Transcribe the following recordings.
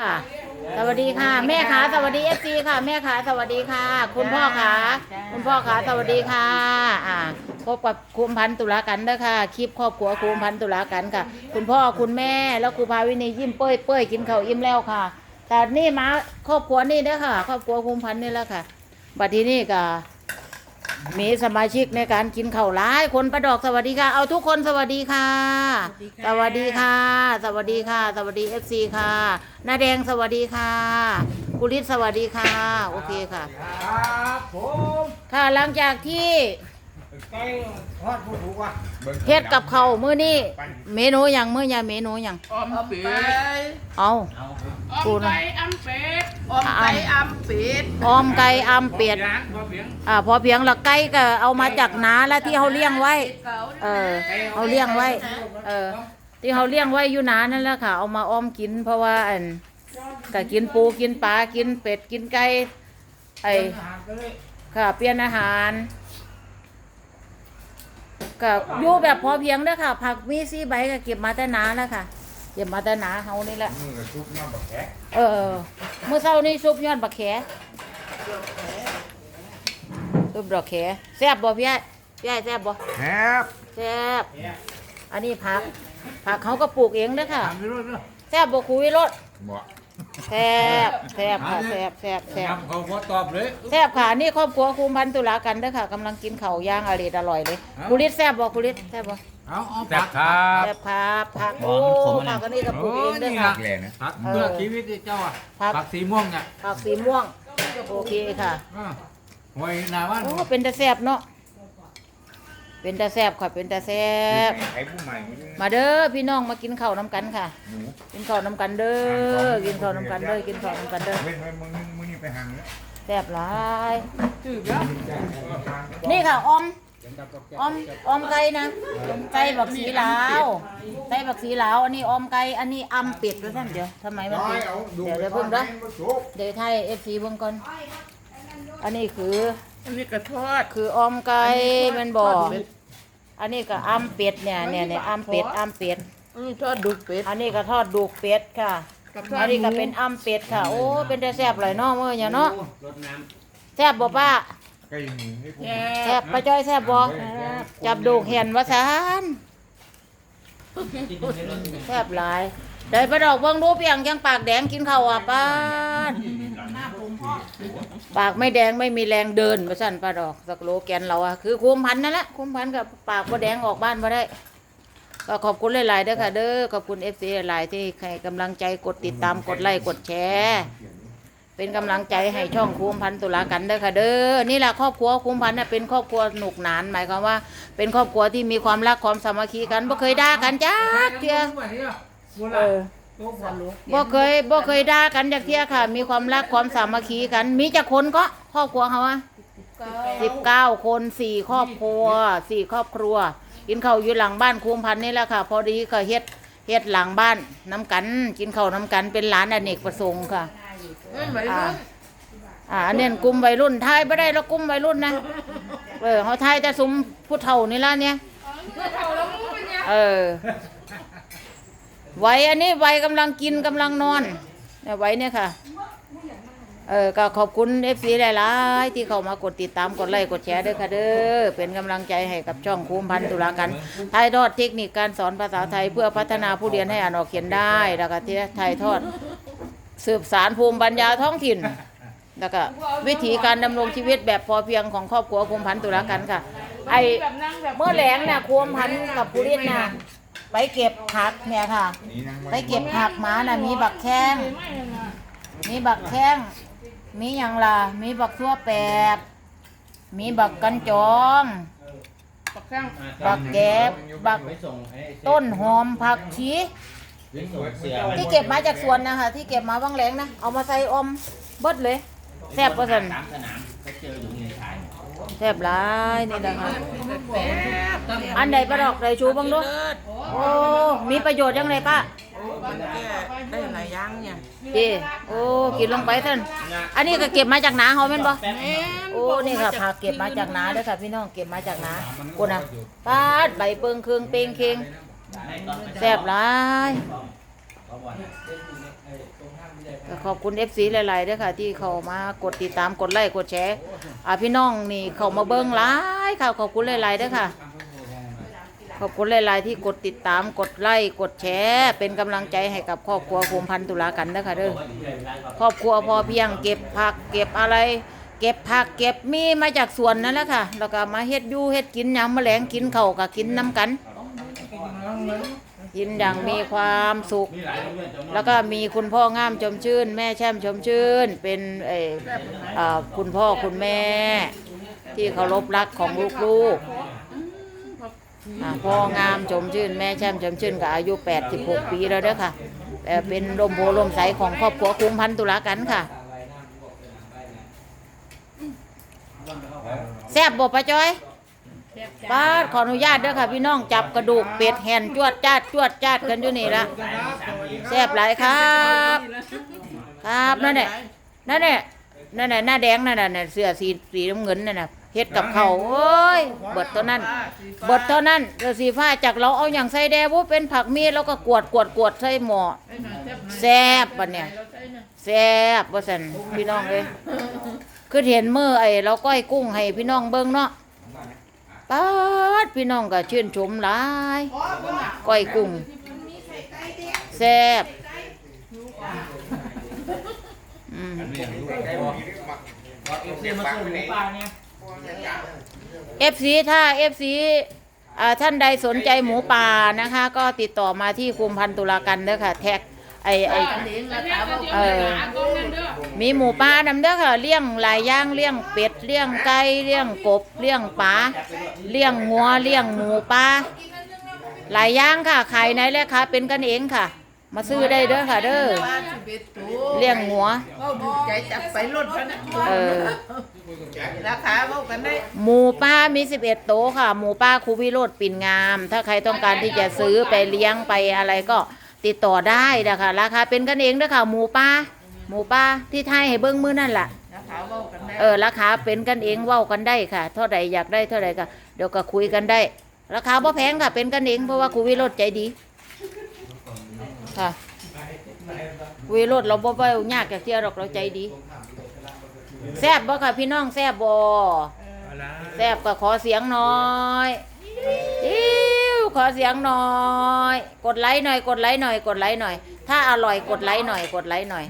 ค่ะสวัสดีค่ะ แม่ขาสวัสดีเอฟซีค่ะ แม่ขาสวัสดีค่ะ คุณพ่อขาคุณพ่อขาสวัสดีค่ะ อ่าพบกับคุมพันธ์ตุลากันเด้อค่ะคลิปครอบครัวคุมพันธ์ตุลากันค่ะ คุณพ่อคุณแม่แล้วครูพาวินียิ้มเป้ยเป้ยกินข้าวอิ่มแล้วค่ะ แต่นี่มาครอบครัวนี่เด้อค่ะ ครอบครัวคุมพันธ์นี่แล้วค่ะ บัดทีนี้ก็ มีสมาชิกในการกินข้าวหลายคนประดอกสวัสดีค่ะ เอาทุกคนสวัสดีค่ะ สวัสดีค่ะ สวัสดีค่ะ สวัสดีเอฟซีค่ะน้าแดงสวัสดีค่ะกุลิศสวัสดีค่ะ โอเคค่ะ ครับผม ค่ะหลังจากที่ ไก่ทอดผู้ถูกว่ะเฮ็ดกับเขาวมื้อนี้เมนูอย่างมื้อยาเมนูอย่างออมเป็ดเอา ออมไก่อมเป็ดออมไก่อมเป็ดออมไก่อำเป็ดร้านพอเพียงอ่าพอเพียงละไก่ก็เอามาจากนาแล้วที่เขาเลี้ยงไว้ เออเขาเลี้ยงไว้ เออ ที่เขาเลี้ยงไว้อยู่นานั่นแหละค่ะ เอามาอ้อมกิน เพราะว่าอันก็กินปูกินปลากินเป็ดกินไก่ไออาหารก็เลยค่ะเปลี่ยนอาหาร ก็อยู่แบบพอเพียงเด้อค่ะ ผักมีซี่ใบก็เก็บมาแต่นาแล้วค่ะ เก็บมาแต่นาเฮานี่แหละมือกับชุบน้ำบักแขกเออเมื่อเช้านี้ซุปยอดบักแขซุปดอกแขแซ่บบ่พี่ไอ้พี่ไอ้แซ่บบ่แฮบแซ่บอันนี้ผัก ผักเขาก็ปลูกเองเด้อค่ะทำไปรุ่นเนาะแซ่บบ่คุยรสบ่ แซ่บแซ่บค่ะแซ่บแซ่บแซ่บยำเขาพอตอบเลยแซ่บค่ะนี่ครอบครัวคุมพันตุลากันเด้อค่ะกำลังกินข้าวย่างอร่อยอร่อยเลยคุริศแซ่บบ่คุริศแซ่บบ่เอาเอาผักครับแซ่บครับผักโอ้ผักอันนี้ก็ปลูกเองเด้อค่ะแหล่นะผักเพื่อชีวิตเจ้าอะผักผักสีม่วงเนี่ยผักสีม่วงโอเคค่ะอ่าหวยนาวันโอ้เป็นตาแซ่บเนาะ เป็นตาแซ่บค่ะเป็นตาแซ่บไอ้ผู้ใหม่มาเด้อพี่น้องมากินข้าวน้ำกันค่ะหนูกินข้าวน้ำกันเด้อกินข้าวน้ำกันเด้อกินข้าวน้ำกันเด้อเว้นไว้มึงมึงนี่ไปหังเลยแซ่บหลายถือแล้วนี่ค่ะออมออมออมไก่นะไก่บักสีลาวไก่บักสีลาวอันนี้ออมไก่อันนี้อำเป็ดด้วยท่านเดี๋ยวทำไมมันเป็นเดี๋ยวเดี๋ยวเพิ่งเด้อเดี๋ยวไทยเอฟซีเบิ่งก่อนอันนี้คือ อันนี้กระทอด คือออมไก่แมันบ่อันนี้ก็อำเป็ดเนี่ยเนี่ยเนี่ยอำเป็ดอำเป็ด อันนี้ทอดดุกเป็ด อันนี้ก็ทอดดูกเป็ดค่ะ กับทอดอันนี้ก็เป็นอำเป็ดค่ะ โอ้ เป็นแต่แซ่บหลายเนาะมื้อเนี่ยเนาะแซ่บบ่ป้าไก่หมูให้ผู้แย่แซ่บป้าจ้อยแซ่บบ่จับดูกเห็นว่าซานแซ่บหลายเดี๋ยวไปดอกเบิ่งดูเปียงยังปากแดงกินข้าวอะป้าด ปากไม่แดงไม่มีแรงเดินว่าซั่นป้าดอกสักโลแกนเราอะคือคุมพันธุ์นั่นแหละคุมพันธุ์กับปากบ่แดงออกบ้านบ่ได้ ก็ขอบคุณหลายๆเด้อค่ะ เด้อขอบคุณ FC หลายๆที่ให้กำลังใจกดติดตามกดไลค์กดแชร์เป็นกำลังใจให้ช่องคุมพันธุ์ตุลากันเด้อค่ะเด้อนี่แหละครอบครัวคุมพันธุ์น่ะเป็นครอบครัวหนุกหนานหมายความว่า เป็นครอบครัวที่มีความรักความสามัคคีกันบ่เคยด่ากันจ้าเทีย เออ บ่เคยบ่เคยด่ากันจักเทียค่ะ มีความรักความสามัคคีกัน มีจักคนก็ครอบครัวเขาอะสิบเก้าคนสี่ครอบครัวสี่ครอบครัว กินข้าวอยู่หลังบ้านคุมพันธุ์นี่แหละค่ะ พอดีก็เฮ็ดเฮ็ดหลังบ้านน้ำกัน กินข้าวน้ำกันเป็นร้านอเนกประสงค์ค่ะเงินไหวอ่ารุ่นอ่าอันนี้กลุ่มวัยรุ่นทายไม่ได้แล้วกลุ่มวัยรุ่นนะเออเขาทายแต่ซุ้มผู้เฒ่านี่ละเนี่ยเออ วัยอันนี้วัยกำลังกินกำลังนอนเนี่ยวัยเนี่ยค่ะ เออก็ขอบคุณเอฟซีหลายๆที่เข้ามากดติดตามกดไลค์กดแชร์ด้วยค่ะเด้อเป็นกำลังใจให้กับช่องคูมพันธุลากันถ่ายทอดเทคนิคการสอนภาษาไทยเพื่อพัฒนาผู้เรียนให้อ่านออกเขียนได้แล้วก็ที่ถ่ายทอดสืบสารภูมิปัญญาท้องถิ่น แล้วก็วิธีการดำรงชีวิตแบบพอเพียงของครอบครัวคุมพันธุลากันค่ะ ไอแบบนั่งแบบเมื่อแหลงเนี่ยคุมพันกับผู้เรียนน่ะ ไปเก็บผักเนี่ยค่ะไปเก็บผักมาน่ะมีบักแข้งไม่นะมีบักแข้งมีอย่างล่ะมีบักทั่วแปบมีบักกันจอง ปักข้างบักแกบบักต้นหอมผักชีที่เก็บมาจากสวนนะคะที่เก็บมาบ้างแรงนะเอามาใส่อมเบิดเลยแซ่บประสัน แซ่บหลายนี่นะคะอันใดประดอกใดชูบ้างดูโอ้มีประโยชน์ยังไงป้ามันแก้ได้หลายอย่างเนี่ยจีโอ้กินลงไปท่านอันนี้ก็เก็บมาจากนาเขาแม่นบ่แม่นโอ้นี่ค่ะผักเก็บมาจากนาเด้อค่ะพี่น้องเก็บมาจากนากูนะปาดใบเปิงเครื่องเปงเคงแซ่บ หลายก็ขอบคุณ FC หลายๆด้วยค่ะ ที่เขามากดติดตามกดไลค์กดแชร์อ่าพี่น้องนี่เขามาเบิ้งหลายค่ะ ขอบคุณหลายๆด้วยค่ะขอบคุณหลาย ๆ ที่กดติดตามกดไลค์กดแชร์ เป็นกำลังใจให้กับครอบครัวโคมพันตุลากันนะคะเด้อครอบครัวพอเพียงเก็บผักเก็บอะไร เก็บผักเก็บมีมาจากสวนนั่นแหละค่ะ แล้วก็มาเฮ็ดอยู่เฮ็ดกินยามแมลงกินเข่าวก็กินน้ำกัน กิน อย่างมีความสุข แล้วก็มีคุณพ่องามชมชื่น แม่แช่มชมชื่น เป็นเออเอ่อคุณพ่อคุณแม่ ที่เคารพรักของลูกๆอ่าพ่องามชมชื่น แม่แช่มชมชื่นก็อายุ 86 ปีแล้วเด้อค่ะแต่เป็นลมโพลมใสของครอบครัวคุ้มพันตุลากันค่ะแซ่บบ่ปะจอย ป้าดขออนุญาตเด้อค่ะพี่น้องจับกระดูกเป็ดแห่นจวดจาดจวดจาดกันอยู่นี่ละแซ่บหลายครับ ครับนั่นแหละนั่นแหละนั่นแหละหน้าแดงนั่นน่ะน่ะเสื้อสีสีน้ำเงินนั่นน่ะเฮ็ดกับเขาวโอ้ยเบิดเท่านั้นเบิดเท่านั้นเสื้อสีฟ้าจากเราเอาอย่างใส่แดงว่าเป็นผักมีแล้วก็กวดกวดกวดใส่หม้อแซ่บปะเนี่ยแซ่บว่าสันพี่น้องเลยคือเห็นมือไอ้เราก้อยกุ้งให้พี่น้องเบิ่งเนาะ ปาดพี่น้องก็ชื่นชมหลายก้อยกุ้งแซ่บอืมเอฟซีถ้าเอฟซีท่านใดสนใจหมูป่านะคะ ก็ติดต่อมาที่คุมพันตุลากันเด้อค่ะ แท็กไอไอเออ มีหมูป่านำเด้อค่ะเลี้ยงหลายอย่างเลี้ยงเป็ดเลี้ยงไก่เลี้ยงกบเลี้ยงปลาเลี้ยงงัวเลี้ยงหมูป่าหลายอย่างค่ะขายในราคาเป็นกันเองค่ะ มาซื้อได้เด้อค่ะ เด้อเลี้ยงงัวก็ดูใจจับไปรถพนักเออราคาเท่ากันได้หมูป้ามี11โต๊ะค่ะ หมูป้าครูพิโรธปิ่นงาม ถ้าใครต้องการที่จะซื้อไปเลี้ยงไปอะไรก็ติดต่อได้นะคะราคาเป็นกันเองเด้อค่ะ หมูป้า หมูป้าที่ไทยให้เบิ้งมือนั่นแหละราคาเท่ากันได้เออราคาเป็นกันเองเว้ากันได้ค่ะ เท่าใดอยากได้เท่าใดก็เดี๋ยวก็คุยกันได้ ราคาบ่แพงค่ะเป็นกันเองเพราะว่าครูวิโรธใจดี ค่ะครูวิโรธเราบ่เว้ายากจากเที่ยวหรอกเราใจดีแซ่บบ่ค่ะพี่น้องแซ่บบ่แซบก็ขอเสียงหน่อยอิ้วขอเสียงหน่อย กดไลค์หน่อย กดไลค์หน่อย กดไลค์หน่อย ถ้าอร่อยกดไลค์หน่อยกดไลค์หน่อย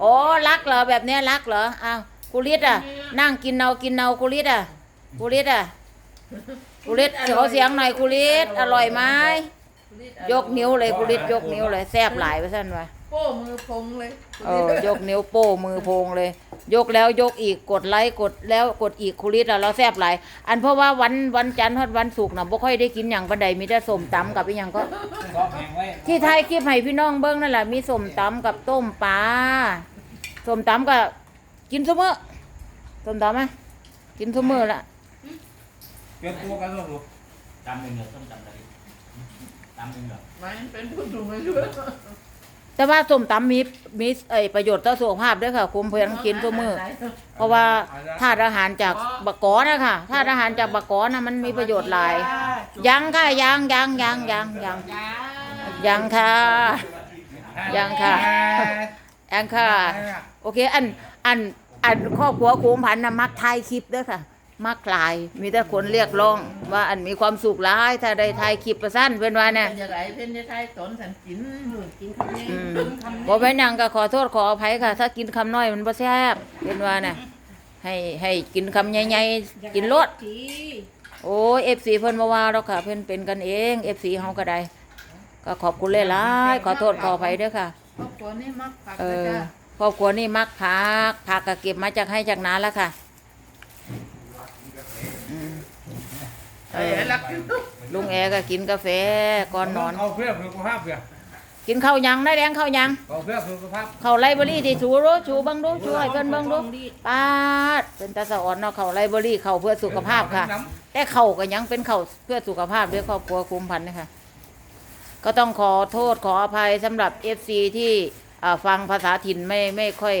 โอ้รักเหรอแบบเนี้ยรักเหรออ้าวกุลิตอะ นั่งกินเนากินเนากุลิตอะกุลิตอะกุลิตขอเสียงหน่อยกุลิตอร่อยไหมยกนิ้วเลยกุลิตยกนิ้วเลยแซบหลายไปสั่นวะโป้มือพงเลย เออยกนิ้วโป้มือโพงเลย ยกแล้วยกอีกกดไลค์กดแล้วกดอีกคุริตอะเราแซบหลาย อันเพราะว่าวันวันจันทร์ทอดวันศุกร์น่ะบ่ค่อยได้กินอย่างปานใดมีแต่ส้มตำกับอีหยังก็ที่ไทยคลิปให้พี่น้องเบิ่งนั่นแหละมีส้มตำกับต้มปลาส้มตำก็กินซุมื้อส้มตำไหมกินซุมื้อละเกินตัวกันลูกตำเป็นเหรอต้มตำอะไรตำเป็นเหรอ มันเป็นผู้สูงอายุ แต่ว่าส้มตำมีมีเอ้ยประโยชน์ต่อสุขภาพด้วยค่ะ คุมเพื่อนกินซุมื้อเพราะว่าธาตุอาหารจากบะกอนะค่ะธาตุอาหารจากบะกอนะมันมีประโยชน์หลาย ยังค่ะยังยังยังยังยังยังค่ะ ยังค่ะยังค่ะ โอเค อันอันอันครอบครัวโค้งพันธุ์นะมักถ่ายคลิปด้วยค่ะ มักหลาย มีแต่คนเรียกร้อง ว่าอันมีความสุขหลาย ถ้าได้ถ่ายคลิปประสั้นเป็นว่าเนี่ยจะไหลเพ่นจะไทยตนสันกินอยู่กินคำนี้อืมบ่เป็นหยังก็ขอโทษขออภัยค่ะ ถ้ากินคำน้อยมันบ่แซ่บเป็นว่าน่ะให้ให้กินคำใหญ่ๆกินรสทีโอ้ย FC เพิ่นบ่ว่าดอกค่ะ เพิ่นเป็นกันเอง FC เฮาก็ได้ก็ขอบคุณหลายๆขอโทษขออภัยเด้อค่ะครอบครัวนี่มักผักเอนะอจ๊ะครอบครัวนี่มักผักผักก็เก็บมาจากให้จากนาแล้วค่ะอืม เอไอ้อรักลุงแอก็กินกาแฟก่อนนอน เอาเพื่อสุขภาพเพื่อกินข้าวยังได้แดงข้าวยังเอาเพื่อสุขภาพข้าวไรเบอรี่ที่ชูรู้ชูเบังดูชูให้เพิ่นเบังดูป้าดเป็นตาสะอ่อนเนาะข้าวไรเบอรี่ข้าวเพื่อสุขภาพค่ะ แต่ข้าวก็ยังเป็นข้าวเพื่อสุขภาพด้วยครอบครัวคุมพันธุ์นะคะก็ต้องขอโทษขออภัยสำหรับ FC ที่อ่าฟังภาษาถิ่นไม่ไม่ค่อย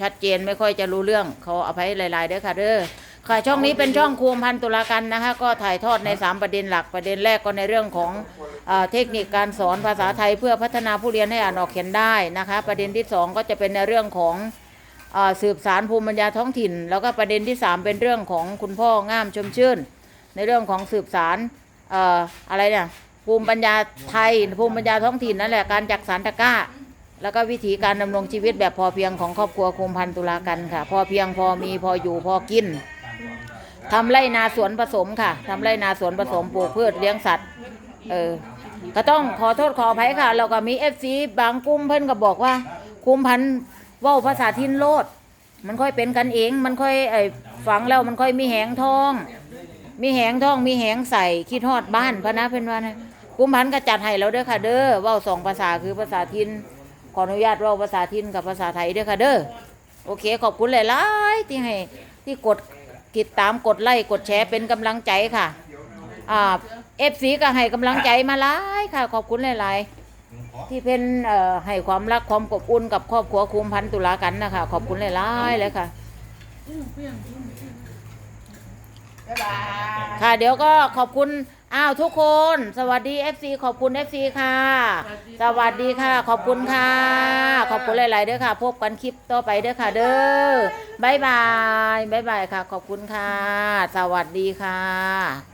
ชัดเจนไม่ค่อยจะรู้เรื่องขออภัยหลาย ๆเด้อค่ะเด้อ ค่ะช่องนี้เป็นช่องคุมพันตุลากันนะคะ ก็ถ่ายทอดใน 3 ประเด็นหลักประเด็นแรกก็ในเรื่องของเอ่อเทคนิคการสอนภาษาไทยเพื่อพัฒนาผู้เรียนให้อ่านออกเขียนได้นะคะ ประเด็นที่สองก็จะเป็นในเรื่องของอสืบสารภูมิปัญญาท้องถิ่น แล้วก็ประเด็นที่สามเป็นเรื่องของคุณพ่องามชมชื่น ในเรื่องของสืบสารออะไรเนี่ยภูมิปัญญาไทยภูมิปัญญาท้องถิ่นนั่นแหละการจักสารตะก้า แล้วก็วิธีการดำรงชีวิตแบบพอเพียงของครอบครัวคุมพันตุลากันค่ะ พอเพียงพอมีพออยู่พอกิน ทำไรนาสวนผสมค่ะทำไรนาสวนผสมปลูกพืชเลี้ยงสัตว์เออก็ต้องขอโทษขออภัยค่ะแล้วก็มีเอฟซีบางกลุ่มเพิ่นก็บอกว่าคุมพันธุ์เว่าภาษาทินโลด มันค่อยเป็นกันเอง มันค่อยไอ้ฟังแล้วมันค่อยมีแหงทอง มีแหงทองมีแหงใส่คิดฮอดบ้านพะนะเพิ่นว่านะคุมพันธุ์ก็จัดให้เราเด้อค่ะ เด้อเว้าสองภาษาคือภาษาทินขออนุญาตเว่าภาษาทินกับภาษาไทยเด้อค่ะเด้อโอเค ขอบคุณหลายๆที่ให้ที่กด ติดตามกดไลค์กดแชร์เป็นกำลังใจค่ะอ่าเอฟซีก็ให้กำลังใจมาหลายค่ะ ขอบคุณหลายๆ ที่เป็นเอ่อให้ความรักความอบอุ่นกับครอบครัวคุมพันธุ์ตุลากันนะคะขอบคุณหลายๆเลยค่ะบ๊ายบายค่ะเดี๋ยวก็ขอบคุณ อ้าวทุกคนสวัสดี FC ขอบคุณ FC ค่ะ สวัสดีค่ะ ขอบคุณค่ะ ขอบคุณหลาย ๆ เด้อค่ะ พบกันคลิปต่อไปเด้อค่ะ เด้อบายบายบายบายค่ะ ขอบคุณค่ะ สวัสดีค่ะ